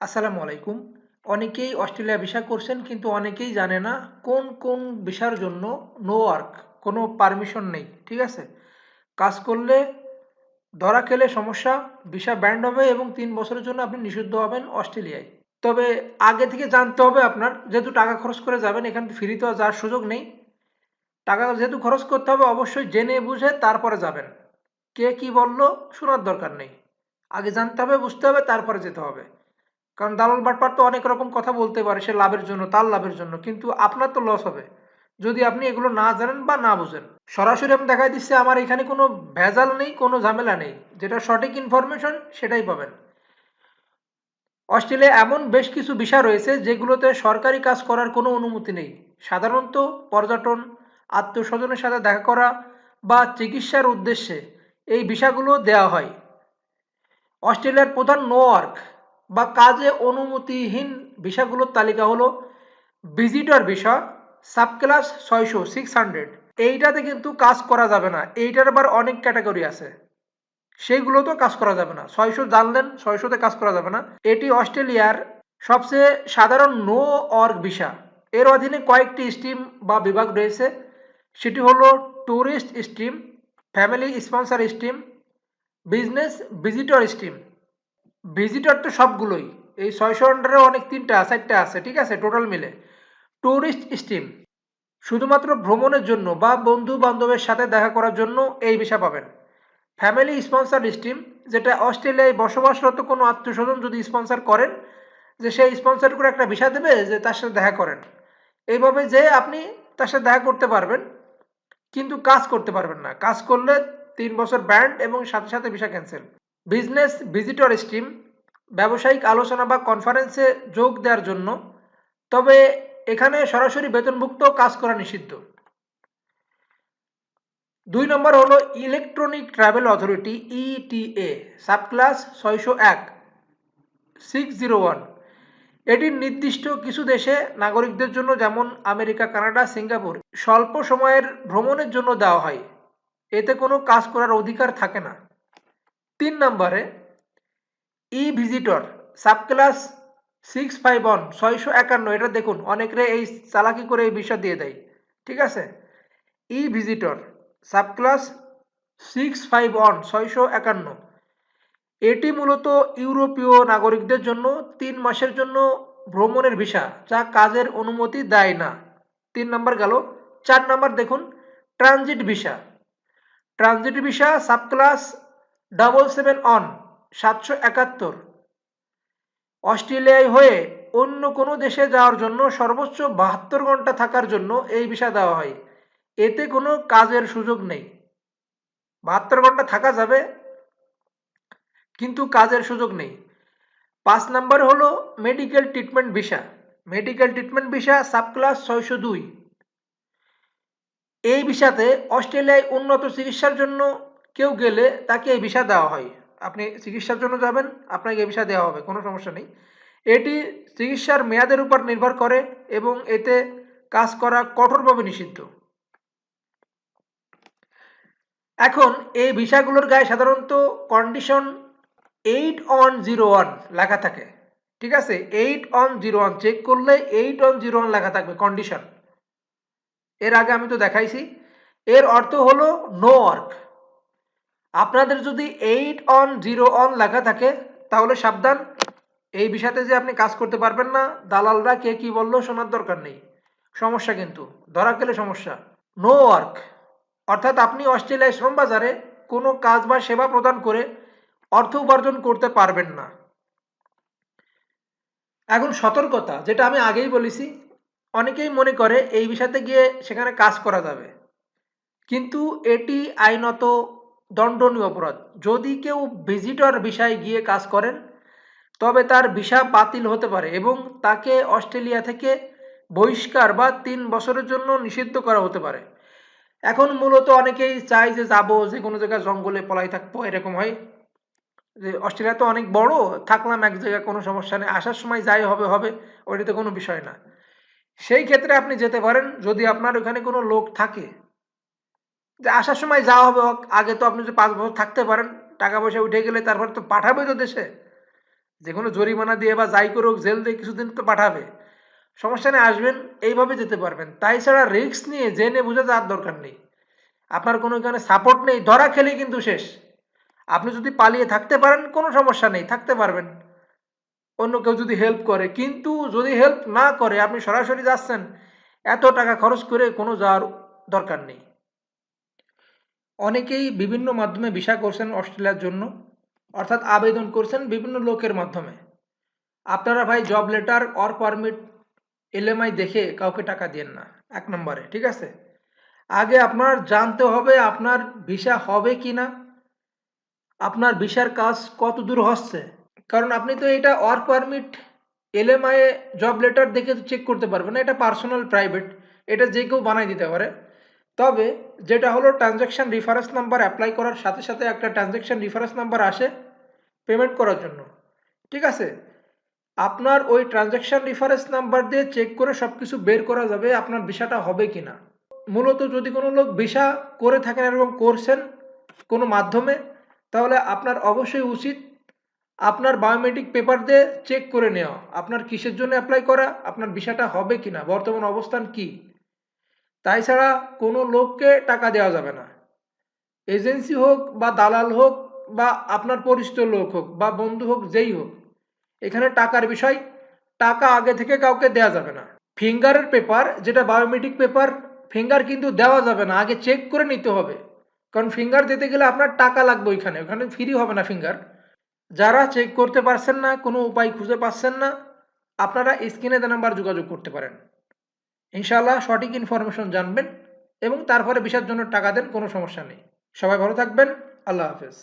আসসালামু আলাইকুম। অনেকেই অস্ট্রেলিয়া ভিসা করছেন, কিন্তু অনেকেই জানে না কোন কোন ভিসার জন্য নো ওয়ার্ক কোনো পারমিশন নেই, ঠিক আছে? কাজ করলে ধরা খেলে সমস্যা, ভিসা ব্যান্ড হবে এবং তিন বছরের জন্য আপনি নিষিদ্ধ হবেন অস্ট্রেলিয়ায়। তবে আগে থেকে জানতে হবে আপনার, যেহেতু টাকা খরচ করে যাবেন, এখানে ফ্রি তো যাওয়ার সুযোগ নেই। টাকা যেহেতু খরচ করতে হবে, অবশ্যই জেনে বুঝে তারপরে যাবেন। কে কি বলল, শোনার দরকার নেই। আগে জানতে হবে, বুঝতে হবে, তারপরে যেতে হবে। কারণ দালাল বাটপার তো অনেক রকম কথা বলতে পারে, সে লাভের জন্য, তার লাভের জন্য, কিন্তু আপনার তো লস হবে। যদি আপনি এগুলো না জানেন বা না বুঝেন। সরাসরি আমি দেখাই দিচ্ছি, আমার এখানে কোনো ভেজাল নেই, কোনো ঝামেলা নেই। যেটা সঠিক ইনফরমেশন সেটাই পাবেন। অস্ট্রেলিয়া এমন বেশ কিছু বিষয় রয়েছে যেগুলোতে সরকারি কাজ করার কোনো অনুমতি নেই। সাধারণত পর্যটন আত্মীয় স্বজনের সাথে দেখা করা বা চিকিৎসার উদ্দেশ্যে এই বিষয়গুলো দেওয়া হয়। অস্ট্রেলিয়ার প্রধান নো ওয়ার্ক বা কাজে অনুমতিহীন ভিসাগুলোর তালিকা হলো ভিজিটর ভিসা সাব ক্লাস ছয়শো সিক্স হান্ড্রেড এইটাতে কিন্তু কাজ করা যাবে না। এইটার আবার অনেক ক্যাটাগরি আছে। সেইগুলোতেও কাজ করা যাবে না। ছয়শো জানলেন, ছয়শোতে কাজ করা যাবে না। এটি অস্ট্রেলিয়ার সবচেয়ে সাধারণ নো অর্গ ভিসা এর অধীনে কয়েকটি স্ট্রিম বা বিভাগ রয়েছে। সেটি হলো tourist stream family sponsor stream business visitor stream visitor তো সবগুলোই। এই ছয়শো আন্ডারে অনেক তিনটা, চারটা আছে, ঠিক আছে? টোটাল মিলে। ট্যুরিস্ট স্ট্রিম শুধুমাত্র ভ্রমণের জন্য বা বন্ধু বান্ধবের সাথে দেখা করার জন্য এই ভিসা পাবেন। ফ্যামিলি স্পন্সর স্ট্রিম যেটা অস্ট্রেলিয়ায় বসবাসরত কোনো আত্মীয় স্বজন যদি স্পন্সর করেন, যে সেই স্পন্সর করে একটা ভিসা দেবে, যে তার সাথে দেখা করেন। এইভাবে যে আপনি তার সাথে দেখা করতে পারবেন, কিন্তু কাজ করতে পারবেন না। কাজ করলে তিন বছর ব্যান্ড এবং সাথে সাথে visa cancel business visitor stream ব্যবসায়িক আলোচনা বা কনফারেন্সে যোগ দেওয়ার জন্য, তবে এখানে সরাসরি বেতনভুক্ত কাজ করা নিষিদ্ধ। দুই নম্বর হলো electronic travel authority, ETA sub class ছয়শো এক, সিক্স জিরো ওয়ান। এটির নির্দিষ্ট কিছু দেশে নাগরিকদের জন্য, যেমন আমেরিকা, কানাডা, সিঙ্গাপুর, স্বল্প সময়ের ভ্রমণের জন্য দেওয়া হয়। এতে কোনো কাজ করার অধিকার থাকে না। তিন নম্বরে e visitor sub class six five one ছয়শো একান্ন, এটা দেখুন, অনেকরে এই চালাকি করে এই বিষয় দিয়ে দেয়, ঠিক আছে? E visitor sub class six five one ছয়শো একান্ন, এটি মূলত ইউরোপীয় নাগরিকদের জন্য তিন মাসের জন্য ভ্রমণের ভিসা, যা কাজের অনুমতি দেয় না। তিন নম্বর গেল, চার নম্বর দেখুন, transit visa transit visa sub class double seven one সাতশো একাত্তর। অস্ট্রেলিয়ায় হয়ে অন্য কোনো দেশে যাওয়ার জন্য সর্বোচ্চ বাহাত্তর ঘণ্টা থাকার জন্য এই ভিসা দেওয়া হয়। এতে কোনো কাজের সুযোগ নেই। বাহাত্তর ঘণ্টা থাকা যাবে, কিন্তু কাজের সুযোগ নেই। পাঁচ নাম্বার হলো medical treatment visa medical treatment visa sub class ছয়শো দুই। এই ভিসাতে অস্ট্রেলিয়ায় উন্নত চিকিৎসার জন্য কেউ গেলে তাকে এই ভিসা দেওয়া হয়। আপনি চিকিৎসার জন্য যাবেন, আপনাকে এই ভিসা দেওয়া হবে, কোনো সমস্যা নেই। এটি চিকিৎসার মেয়াদের উপর নির্ভর করে এবং এতে কাজ করা কঠোরভাবে নিষিদ্ধ। এখন, এই ভিসাগুলোর গায়ে সাধারণত condition eight one zero one লেখা থাকে। ঠিক আছে? Eight one zero one check করলে এইট অন জিরো ওয়ান লেখা থাকবে কন্ডিশন এর আগে আমি তো দেখাইছি। এর অর্থ হলো নো ওয়ার্ক আপনাদের যদি এইট অন জিরো অন লেখা থাকে, তাহলে সাবধান। এই বিষয়তে যে আপনি কাজ করতে পারবেন না, দালালরা কে কি বলল শোনার দরকার নেই। সমস্যা কিন্তু, ধরা গেলে সমস্যা। নো ওয়ার্ক অর্থাৎ আপনি অস্ট্রেলিয়ায় শ্রম বাজারে কোনো কাজ বা সেবা প্রদান করে অর্থ উপার্জন করতে পারবেন না। এখন সতর্কতা, যেটা আমি আগেই বলেছি, অনেকেই মনে করে এই বিষয়তে গিয়ে সেখানে কাজ করা যাবে। কিন্তু এটি আইনত দণ্ডনীয় অপরাধ। যদি কেউ ভিজিটর বিষয়ে গিয়ে কাজ করেন, তবে তার ভিসা বাতিল হতে পারে এবং তাকে অস্ট্রেলিয়া থেকে বহিষ্কার বা তিন বছরের জন্য নিষিদ্ধ করা হতে পারে। এখন মূলত অনেকেই চায় যে যাব যে কোনো জায়গায় জঙ্গলে পলাই থাকব, এরকম হয়। যে অস্ট্রেলিয়া তো অনেক বড়, থাকলাম এক জায়গায়, কোনো সমস্যা নেই। আসার সময় যাই হবে হবে, ওইটাতে কোনো বিষয় না। সেই ক্ষেত্রে আপনি যেতে পারেন, যদি আপনার ওখানে কোনো লোক থাকে। যে আসার সময় যাওয়া হবে আগে তো আপনি যে পাঁচ বছর থাকতে পারেন, টাকা পয়সা উঠে গেলে তারপর তো পাঠাবে তো দেশে। যে কোনো জরিমানা দিয়ে বা যাই করুক, জেল দিয়ে কিছুদিন তো পাঠাবে। সমস্যা নেই, আসবেন, এইভাবে যেতে পারবেন। তাই ছাড়া রিস্ক নিয়ে জেনে বুঝে যাওয়ার দরকার নেই। আপনার কোনো এখানে সাপোর্ট নেই, ধরা খেলেই কিন্তু শেষ। আপনি যদি পালিয়ে থাকতে পারেন, কোনো সমস্যা নেই, থাকতে পারবেন। অন্য কেউ যদি হেল্প করে, কিন্তু যদি হেল্প না করে, আপনি সরাসরি যাচ্ছেন, এত টাকা খরচ করে কোনো যাওয়ার দরকার নেই। অনেকেই বিভিন্ন মাধ্যমে ভিসা করছেন অস্ট্রেলিয়ার জন্য, অর্থাৎ আবেদন করছেন বিভিন্ন লোকের মাধ্যমে। আপনারা ভাই job letter or permit LMI দেখে কাউকে টাকা দিয়েন না, এক নম্বরে, ঠিক আছে? আগে আপনার জানতে হবে আপনার ভিসা হবে কি না আপনার ভিসার কাজ কত দূর হচ্ছে, কারণ আপনি তো এটা or permit LMI job letter দেখে চেক করতে পারবেন না, এটা পার্সোনাল প্রাইভেট এটা যে কেউ বানাই দিতে পারে। তবে যেটা হলো ট্রানজ্যাকশন রেফারেন্স নাম্বার অ্যাপ্লাই করার সাথে সাথে একটা ট্রানজ্যাকশন রেফারেন্স নাম্বার আসে পেমেন্ট করার জন্য। ঠিক আছে? আপনার ওই ট্রানজ্যাকশন রেফারেন্স নাম্বার দিয়ে চেক করে সব কিছু বের করা যাবে আপনার ভিসাটা হবে কি না মূলত যদি কোনো লোক ভিসা করে থাকেন এবং করছেন কোনো মাধ্যমে, তাহলে আপনার অবশ্যই উচিত আপনার বায়োমেট্রিক পেপার দিয়ে চেক করে নেওয়া। আপনার কিসের জন্য অ্যাপ্লাই করা, আপনার ভিসাটা হবে কি না বর্তমান অবস্থান কি? তাই ছাড়া কোনো লোককে টাকা দেওয়া যাবে না। এজেন্সি হোক বা দালাল হোক বা আপনার পরিচিত লোক হোক বা বন্ধু হোক যেই হোক, এখানে টাকার বিষয়, টাকা আগে থেকে কাউকে দেওয়া যাবে না। ফিঙ্গারের পেপার যেটা বায়োমেট্রিক পেপার ফিঙ্গার কিন্তু দেওয়া যাবে না, আগে চেক করে নিতে হবে। কারণ ফিঙ্গার দিতে গেলে আপনার টাকা লাগবে ওইখানে, ওখানে ফ্রি হবে না ফিঙ্গার যারা চেক করতে পারছেন না, কোনো উপায় খুঁজে পাচ্ছেন না, আপনারা স্ক্রিনে দেওয়া নাম্বার যোগাযোগ করতে পারেন। ইনশাআল্লাহ সঠিক ইনফরমেশন জানবেন এবং তারপরে বিষয়ের জন্য টাকা দেন, কোনো সমস্যা নেই। সবাই ভালো থাকবেন। আল্লাহ হাফেজ।